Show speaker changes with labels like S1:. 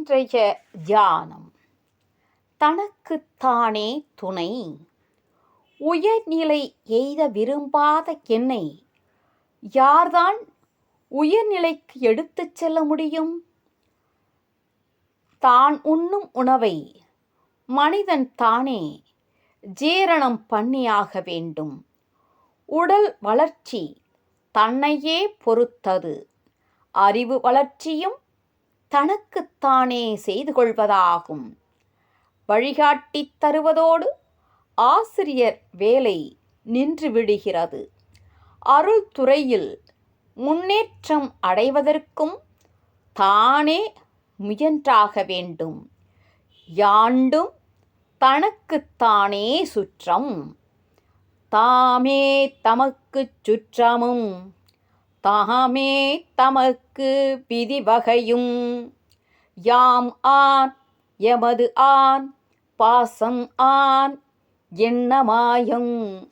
S1: இன்றைய தியானம். தனக்குத்தானே துணை. உயர்நிலை எய்த விரும்பாத என்னை யார்தான் உயர்நிலைக்கு எடுத்துச் செல்ல முடியும்? தான் உண்ணும் உணவை. மனிதன் தானே ஜீரணம் பண்ணியாக வேண்டும். உடல் வளர்ச்சி தன்னையே பொறுத்தது. அறிவு வளர்ச்சியும் தனக்குத்தானே செய்து கொள்வதாகும். வழிகாட்டித் தருவதோடு ஆசிரியர் வேலை நின்று விடுகிறது. அருள் துறையில் முன்னேற்றம் அடைவதற்கும் தானே முயன்றாக வேண்டும். யாண்டும் தனக்குத்தானே சுற்றம். தாமே தமக்குச் சுற்றமும். தாமே தமக்கு விதிவகையும். யாம் ஆன் எமது ஆன் பாசம் ஆன் எண்ணமாயம்.